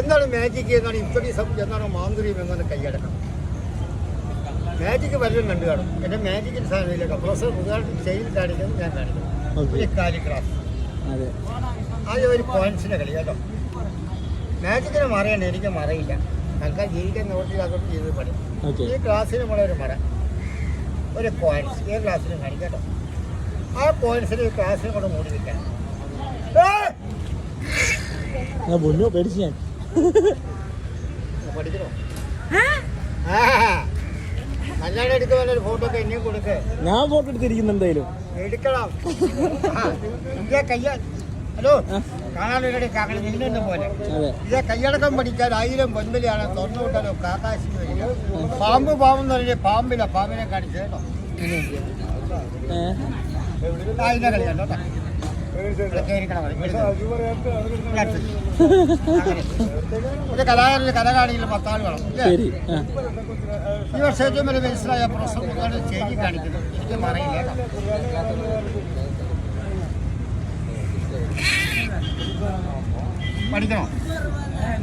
എന്താണ് മാജിക് എന്നാണ് ഇംപെഡിസം എന്താണ് മാന്ത്രികം എന്നാണ് കൈയടക്കണം. മാജിക് വല്ലതും കണ്ടു കാണും. എന്റെ മാജിക്കിൽ സാധനമില്ല പ്രൊഫസർ ഉദാഹരണം ചെയ്ത് കാണിക്കുന്നത് ഞാൻ കാണിക്കും. ഒരു കാലിഗ്രാഫ് അതെ. ആദ്യം ഒരു പോയിന്റ്സിന്റെ കളി കേട്ടോ. മാജിക്കിനെ മറയാണ് എനിക്ക് മറയില്ല. ഞങ്ങൾക്ക് ജീവിക്കാൻ അതുകൊണ്ട് ചെയ്ത് പണി ഈ ക്ലാസ്സിന് കൂടെ ഒരു മറ ഒരു പോയിന്റ്സ് ഏത് ക്ലാസ്സിലും കാണിക്കാം കേട്ടോ. ആ പോയിന്റ്സിൽ ഈ കൊണ്ട് മൂടി വെക്കാം. ആ പൊന്നു പേടിച്ച് ഞാൻ. ഞാൻ ഫോട്ടോ എടുത്തിരിക്കുന്നു എന്തായാലും. എടുക്കണം. ഹലോ കാണാനൊരു കാക്കണ നിന്നുണ്ട് പോലെ. ഇതേ കയ്യടക്കം പഠിക്കാൻ ആയിരം പൊൻപലിയാണ് തുറന്നു കാക്കാശി പാമ്പ് പാമ്പെന്ന് പറഞ്ഞ പാമ്പില്ല പാമ്പിനെ കാണിച്ചു കേട്ടോ. ഏ? ആ, ഇതിനെ കളി കണ്ടോ കേട്ടോ. ഇവിടെ കേറിക്കണം കളി. ഇവിടെ. ഇങ്ങോട്ട്. അങ്ങനെ. ഒരു കലാകാരന് കല കാണിക്കൽ പത്താൾ വേണം ശരി ആ ഈ വർഷം ഏറ്റവും വലിയ മനസ്സിലായ പ്രൊഫസർ ചേഞ്ചി കാണിക്കുന്നു എനിക്ക് മറിയില്ല കേട്ടോ പഠിക്കണോ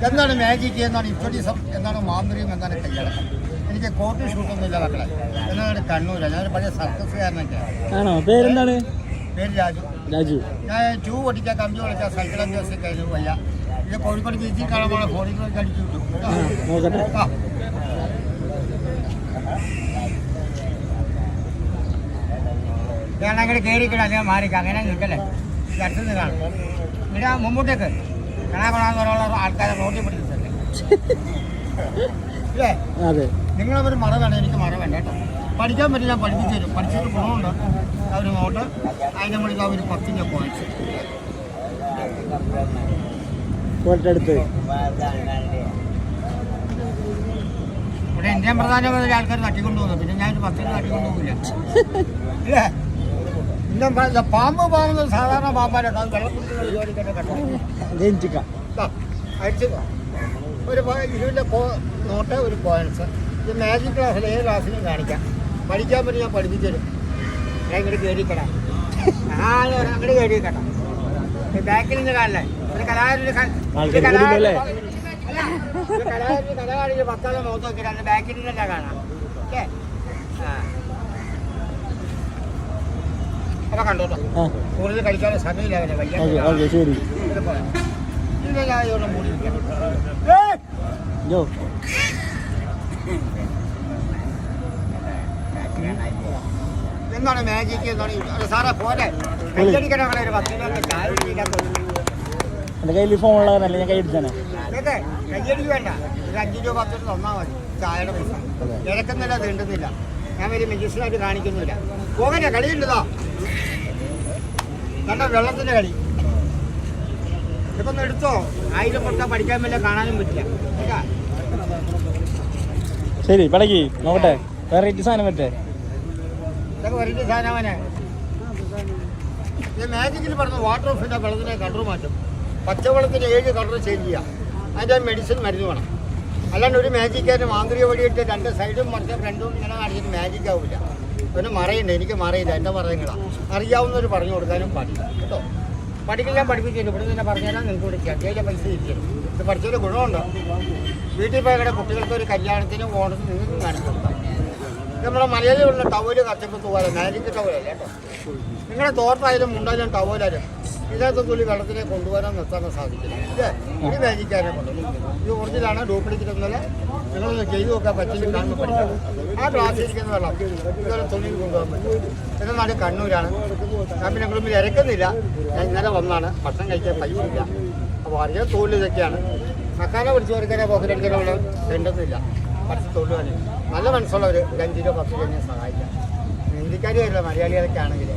എന്താണ് മാജിക് എന്താണ് ഇഫഡിസം എന്താണ് മാന്ത്രികം എന്താണ് കയ്യടക്കം എനിക്ക് കോട്ട് ഷൂട്ടൊന്നും ഇല്ല മക്കളെ എന്നാണ് കണ്ണൂരാണ് ഞാനൊരു പഴയ സർക്കസ് ആണോ പേരെന്താണ് പേര് രാജു രാജു. ഞാൻ ട്യൂ പൊട്ടിക്കാൻ കമ്പി വിളിച്ചാൽ സൈക്കിൾ അഞ്ച് കയ്യിൽ വയ്യ. ഇത് കോഴിക്കോട് ബീച്ചിൽ കാണാൻ പോണ ഫോണിൽ കൂടെ അടിച്ചു നോക്കട്ടെ ഞാൻ അങ്ങനെ കയറിക്കണം അല്ലെങ്കിൽ മാറിക്കാം അങ്ങനെ നിൽക്കല്ലേ? അടുത്ത് നിന്ന് കാണും. ഇവിടെ മുമ്പോട്ടേക്ക് കണാ പറയാനുള്ള ആൾക്കാരെ റോട്ടിൽ പിടിച്ചിട്ടല്ലേ ഇല്ലേ? നിങ്ങളൊരു മറ വേണം എനിക്ക് മറ വേണ്ട കേട്ടോ. പഠിക്കാൻ പറ്റില്ല ഞാൻ പഠിപ്പിച്ചു തരും. പഠിച്ചിട്ട് ഗുണമുണ്ട്. അവർ നോട്ട് അതിന്റെ മുകളിൽ അവർ പത്തിന്റെ എടുത്ത് ഇവിടെ ഇന്ത്യൻ പ്രധാനമന്ത്രി ആൾക്കാർ തട്ടിക്കൊണ്ടുപോകുന്നു. പിന്നെ ഞാനൊരു പത്തിന് തട്ടിക്കൊണ്ടുപോകില്ല. പോകില്ല ഇന്ത്യൻ പാമ്പ് പാമ്പ് സാധാരണ പാമ്പാരട്ടോ. അത് വെള്ളത്തിൽ ജോലിക്കൊക്കെ കണ്ടോ ജനിച്ചിക്ക ഒരു ഇതിന്റെ നോട്ട് ഒരു പോയിന്റ്സ് ഇത് മാജിക് ക്ലാസ്സിൽ ഏത് ക്ലാസ്സിലും കാണിക്കാം. പഠിക്കാൻ പറ്റി ഞാൻ പഠിപ്പിച്ചു തരും. ഞാൻ ഇങ്ങോട്ട് കയറിക്കടാ അങ്ങോട്ട് കയറിക്കട്ടാ ബാക്കിൽ നിന്ന് കാണല്ലേ ഒരു കലാകാരന്റെ കലാകാരന്റെ കാണിച്ച് പത്താളെ മുഖത്ത് നോക്കിയിട്ട് ബാക്കിൽ നിന്നല്ല കാണാം. ഓക്കെ? ആ. അപ്പൊ കണ്ടോട്ടോ കൂടുതൽ കളിക്കാനുള്ള സമയമില്ല അവരെ വയ്യ. ശരി. ഇതിനെ ഞാൻ മൂടി എന്താണ് മാജിക് എന്താണ് സാറേ പോലെ കൈയടിക്കണ ഒരു പത്ത് രൂപ ചായ എന്റെ കയ്യിൽ ഫോൺ ഉള്ളതല്ല ഞാൻ കൈ അടിച്ചാണ് ഇതൊക്കെ കയ്യടിക്ക് വേണ്ട. ഒരു അഞ്ച് രൂപ പത്ത് രൂപ തന്നാൽ മതി ചായയുടെ പൈസ. ഇടക്കുന്നില്ല തീണ്ടുന്നില്ല. ഞാൻ മെജിസ്ട്രേറ്റ് കാണിക്കുന്നില്ല. പോകണ്ട കളിയുണ്ടോ കണ്ട വെള്ളത്തിന്റെ കളി. ഇതൊക്കെ ഒന്ന് എടുത്തോ. ആയിരം കൊടുത്താൽ പഠിക്കാൻ കാണാനും പറ്റില്ല. ശരി പടക്കി നോക്കട്ടെ. വെറൈറ്റി സാധനം പറ്റേ? മാജിക്കിൽ പറഞ്ഞ വാട്ടർ ഓഫിന്റെ വെള്ളത്തിനെ കളർ മാറ്റും. പച്ചവെള്ളത്തിന് ഏഴ് കളർ ചേഞ്ച് ചെയ്യാം. അതിന്റെ മെഡിസിൻ മരുന്ന് വേണം. അല്ലാണ്ട് ഒരു മാജിക്കാരന് മാന്ത്രിക വഴിയിട്ട് രണ്ട് സൈഡും മറിച്ച രണ്ടും ഇങ്ങനെ കാണിച്ചിട്ട് മാജിക് ആവില്ല പിന്നെ മറയുണ്ട് എനിക്ക് മറയില്ല എന്റെ പറയുന്നതാണ് അറിയാവുന്നവർ പറഞ്ഞു കൊടുക്കാനും പാടില്ല കേട്ടോ? പഠിപ്പിച്ചു തരും ഇവിടെ തന്നെ പറഞ്ഞുതരാം നിങ്ങൾക്ക് വിളിക്കാം കയ്യിലെ പൈസ തിരിച്ചു ഇത് പഠിച്ചൊരു ഗുണമുണ്ടോ? വീട്ടിൽ പോയ കുട്ടികൾക്ക് ഒരു കല്യാണത്തിനും ഓണത്തിനും നിങ്ങൾക്കും കാണിച്ചു കൊടുക്കാം നമ്മുടെ മലയാളികളുടെ ടവൽ കച്ചപ്പത്ത് തൂവാലും നാരിക്ക് ടവലല്ലേ കേട്ടോ? നിങ്ങളുടെ തോർത്തായാലും മുണ്ടായാലും ടവലായാലും ഇതിനകത്ത് തുള്ളി വെള്ളത്തിനെ കൊണ്ടുവരാൻ നിർത്താൻ സാധിക്കില്ല. ഇത് ഈ വേദിക്കാരെ കൊണ്ട് ഇത് ഒറിജിനാണ് ഡ്യൂപ്ലിക്കേറ്റ് ഒന്നല്ല നിങ്ങൾ ചെയ്തു നോക്കാൻ പറ്റില്ല കാണുമ്പോൾ പഠിക്കാം ആ ഗ്ലാസ്സിൽ ഇരിക്കുന്ന വെള്ളം ഇതുപോലെ തുണിയിൽ കൊണ്ടുപോകാൻ പറ്റും പിന്നെ നാട് കണ്ണൂരാണ്. ഞാൻ പിന്നെ നിങ്ങളും ഇരക്കുന്നില്ല. ഞാൻ ഇന്നലെ വന്നാണ് ഭക്ഷണം കഴിക്കാൻ പൈസയില്ല അപ്പോൾ അറിയാൻ തൊഴിൽ ഇതൊക്കെയാണ് മക്കാനെ പിടിച്ചു കൊടുക്കാനോ പോക്കറ്റടിക്കാനോ വേണ്ടതില്ല പഠിച്ച നല്ല മനസ്സുള്ളവർ ഒരു അഞ്ച് രൂപ പത്ത് രൂപ സഹായിക്കാം. ഹിന്ദിക്കാരിയല്ല മലയാളികളൊക്കെ ആണെങ്കിൽ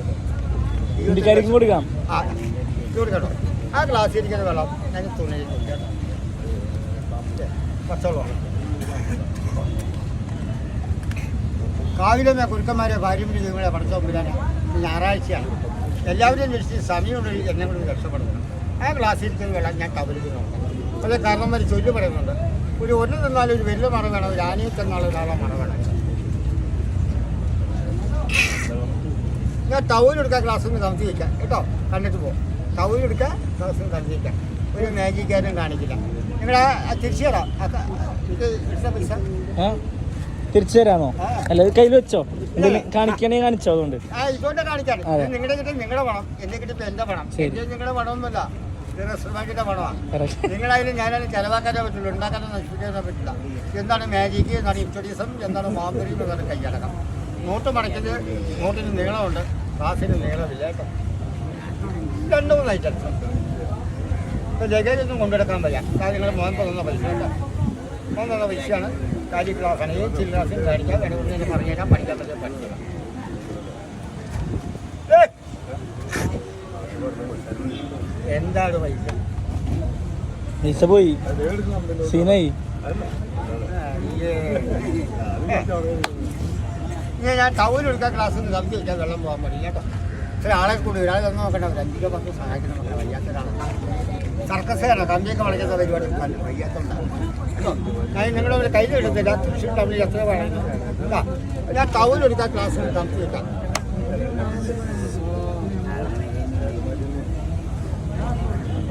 ഇന്ത്യക്കാർക്കും കൊടുക്കാം. ആ ഇത് കൊടുക്കട്ടോ. ആ ഗ്ലാസ്സിൽ ഇരിക്കുന്ന വെള്ളം ഞാൻ തുണിയിൽ കേട്ടോ. പച്ചവെള്ളം. കാവിലെ കുരുക്കന്മാരെ ഭാര്യമിന് നിങ്ങളെ പഠിത്തം മുമ്പിലാണ് ഞായറാഴ്ചയാണ്. എല്ലാവരും അന്വേഷിച്ച് സമയമുള്ള എന്നെ കൊണ്ട് രക്ഷപ്പെടുന്നു ആ ഗ്ലാസ്സിൽ വെള്ളം ഞാൻ കവലിൽ നോക്കണം അത് കാരണം വരെ ചൊല്ലി പറയുന്നുണ്ട്. ഒരു ഒന്ന് തന്നാലും ഒരു വലിയ മറ വേണം. ഒരു ആനയെ തന്നുള്ള ഒരാളെ മറ വേണം. ഞാൻ ടൗലെടുക്കാൻ ക്ലാസ്സിൽ നിന്ന് വയ്ക്കാം കേട്ടോ? കണ്ടിട്ട് പോകും ടൗൺ എടുക്കുക ക്ലാസ് കണ്ടിരിക്കാം ഒരു മാജിക്കാരും കാണിക്കില്ല. നിങ്ങളെ തിരിച്ചു തരാം ഇത് പൈസ? തിരിച്ചു തരാമോ അല്ല കയ്യിൽ വെച്ചോ? കാണിക്കണേ കാണിച്ചോ അതുകൊണ്ട്. നിങ്ങളുടെ കിട്ടും നിങ്ങളുടെ പണം. എന്റെ കിട്ടും എന്റെ പണം. നിങ്ങളുടെ പണമൊന്നുമല്ല. ഇത് ഞാനും ചെലവാക്കാനേ പറ്റുള്ളൂ ഉണ്ടാക്കാനോ നശിപ്പിക്കാനോ പറ്റില്ല എന്താണ് മാജിക് എന്താണ് ഇൻട്രൊഡ്യൂസം എന്താണ് മാമ്പരിയും എന്താണ് കയ്യടക്കം. നോട്ട് മടക്കിയത് നോട്ടിന് നീളമുണ്ട് ക്ലാസ്സിന് നീളമില്ല കേട്ടോ. രണ്ട് മൂന്ന് ഐറ്റംസ് ഇപ്പോൾ ലഗേജ് ഒന്നും കൊണ്ടെടുക്കാൻ വയ്യ. കാര്യങ്ങൾ മോൻ തന്ന പൈസ മോൻ തന്ന പൈസയാണ് കാര്യം ക്ലാസ്സാണ് ഏത് ചില്ലാസിൽ കാണിക്കാം. വേണമെന്ന് പറഞ്ഞുതരാം പഠിക്കാൻ പറ്റും പഠിക്കാം എന്താണ് പൈസ? പൈസ പോയി. സീനായി. ഞാൻ ടൗണിൽ എടുക്കാൻ ക്ലാസ് നിന്ന് വെച്ചാൽ വെള്ളം പോകാൻ പാടില്ല കേട്ടോ. ഇത്ര ആളെ കൂടി ഒരാൾ തന്നെ നോക്കണ്ട. അഞ്ചിലോ പത്ത് സഹായിക്കണം വയ്യാത്തൊരാളാണ് സർക്കസാണ് കമ്പിയൊക്കെ വളയ്ക്കുന്ന പരിപാടി കേട്ടോ. ഞാൻ നിങ്ങളെ കയ്യിൽ എടുത്തില്ല തൃശ്ശൂർ ടൗണിൽ എത്ര പറയുന്നു ഞാൻ ടൗണിൽ എടുക്കാൻ ക്ലാസ് നിന്ന് വെക്കാം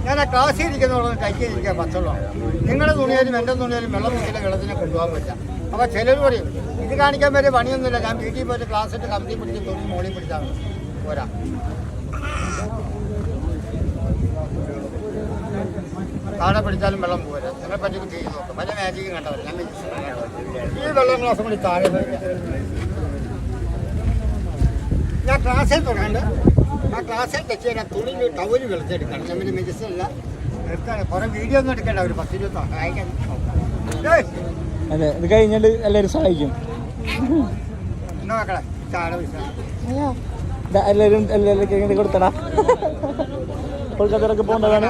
ഞാൻ ആ ക്ലാസ്സിൽ കൈക്ക് കൈക്കിരിക്കാൻ പറ്റുള്ളൂ. നിങ്ങളുടെ തുണിയാലും എന്റെ തുണിയാലും വെള്ളം മുക്കില്ല വെള്ളത്തിനെ കൊണ്ടുപോകാൻ പറ്റില്ല. അപ്പോൾ ചിലർ പറയും ഇത് കാണിക്കാൻ വരെ പണിയൊന്നുമില്ല. ഞാൻ വീട്ടിൽ പോയിട്ട് ക്ലാസ് ഇട്ട് കമ്പനി പിടിച്ച് തുണി മോളിൽ പിടിച്ചാൽ പോരാ. താഴെ പിടിച്ചാലും വെള്ളം പോരാ. നിങ്ങളെ പറ്റി ചെയ്ത് നോക്കാം. പല മാജിക്കും കണ്ടവർ ഞാൻ. ഈ വെള്ളം ക്ലാസ് കൂടി താഴെ ഞാൻ ക്ലാസ്സിൽ തുടങ്ങാണ്ട്. ആ ക്ലാസ്സിൽ ടച്ച് ചെയ്യാൻ തുണി ടവൽ വെളുത്തെടുക്കണം ഞാൻ പിന്നെ മെഡിസിൻ അല്ല. എടുത്താണ് കുറെ വീഡിയോ ഒന്നും എടുക്കണ്ട ഒരു പത്ത് ഇരുപത് സഹായിക്കാൻ അതെ ഇത് കഴിഞ്ഞിട്ട് എല്ലാവരും സഹായിക്കും. എന്നാ മക്കളെ ചാട പൈസ. ദാ എല്ലാവരും ഇങ്ങനെ കൊടുത്തടാ. കൊൽക്കത്തയിലൊക്കെ പോകേണ്ടതാണ്.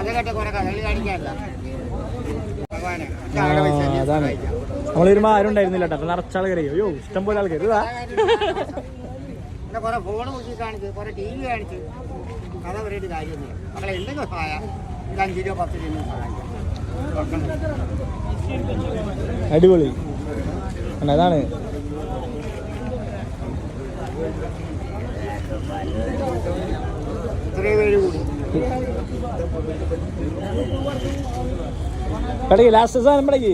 അതാണ്. സഹായിക്കാം. നമ്മളൊരു ആരും ഉണ്ടായിരുന്നില്ല കേട്ടോ. അപ്പൊ നിറച്ചാൾ ആൾക്കാർ അയ്യോ ഇഷ്ടം പോലെ ആൾക്കാർ പിന്നെ കുറെ ഫോൺ നോക്കി കാണിച്ച് കുറെ ടി വി കാണിച്ച്. കഥ പറയേണ്ട കാര്യമൊന്നുമില്ല. മക്കളെ എന്തെങ്കിലും സഹായം? ഇത് അഞ്ച് രൂപ പത്ത് രൂപ സഹായിക്കാം അടിപൊളി. അതാണ്. ഇത്രയും പേര് കൂടി. ലാസ്റ്റ് സാധനം പടകി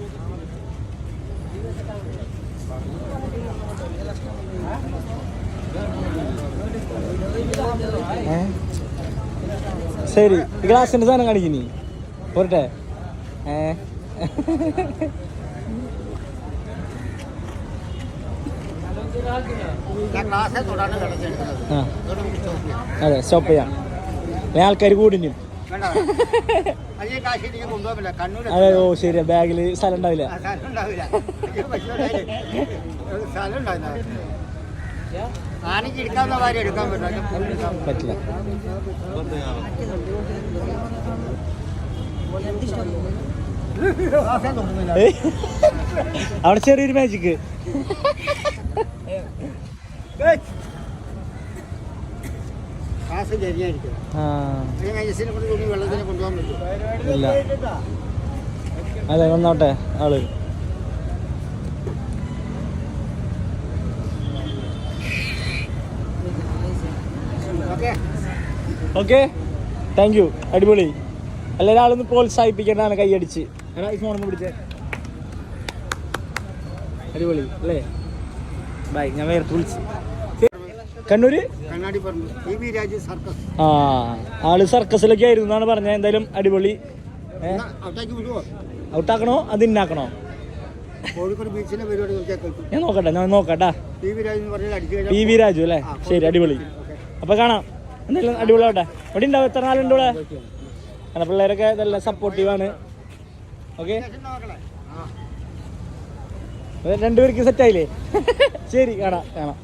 ശരി ഗ്ലാസിന്റെ സാധനം കാണിക്കുന്നീ പോരട്ടെ. ഏ. അതെ സ്റ്റോപ്പ് ചെയ്യാം. ഞാൻ ആൾക്കാർ കൂടിഞ്ഞു അതെ ഓ ശരി. ബാഗിൽ സ്ഥലം ഉണ്ടാവില്ല. സ്ഥലം ഉണ്ടാവില്ല. പറ്റില്ല. അവിടെ ചെറിയൊരു മാജിക്ക് ഇല്ല. അതെ വന്നോട്ടെ ആൾ ഓക്കെ ഓക്കെ? താങ്ക് യു അടിപൊളി. എല്ലാവരും ആളൊന്ന് പ്രോത്സാഹിപ്പിക്കേണ്ടതാണ് കൈയടിച്ച്. എടാ ഈ പിടിച്ചേ. അടിപൊളി അല്ലേ? ബൈ ഞാൻ വേറെ വിളിച്ച്. കണ്ണൂര്? ആ ആൾ സർക്കസിലൊക്കെ ആയിരുന്നു എന്നാണ് പറഞ്ഞത്. എന്തായാലും അടിപൊളി. ഔട്ടാക്കണോ അത് ഇന്നാക്കണോ? ഞാൻ നോക്കട്ടെ ഞാൻ നോക്കട്ടാ പി വി രാജു അല്ലേ? ശരി അടിപൊളി. അപ്പൊ കാണാം. എന്തായാലും അടിപൊളി ആവട്ടെ ഇവിടെ ഉണ്ടാവും എത്ര നാളുണ്ട് ഇവിടെ? അങ്ങനെ പിള്ളേരൊക്കെ നല്ല സപ്പോർട്ടീവാണ് ഓക്കെ രണ്ടുപേർക്ക് സെറ്റ് ആയില്ലേ? ശരി കാണാം കാണാം.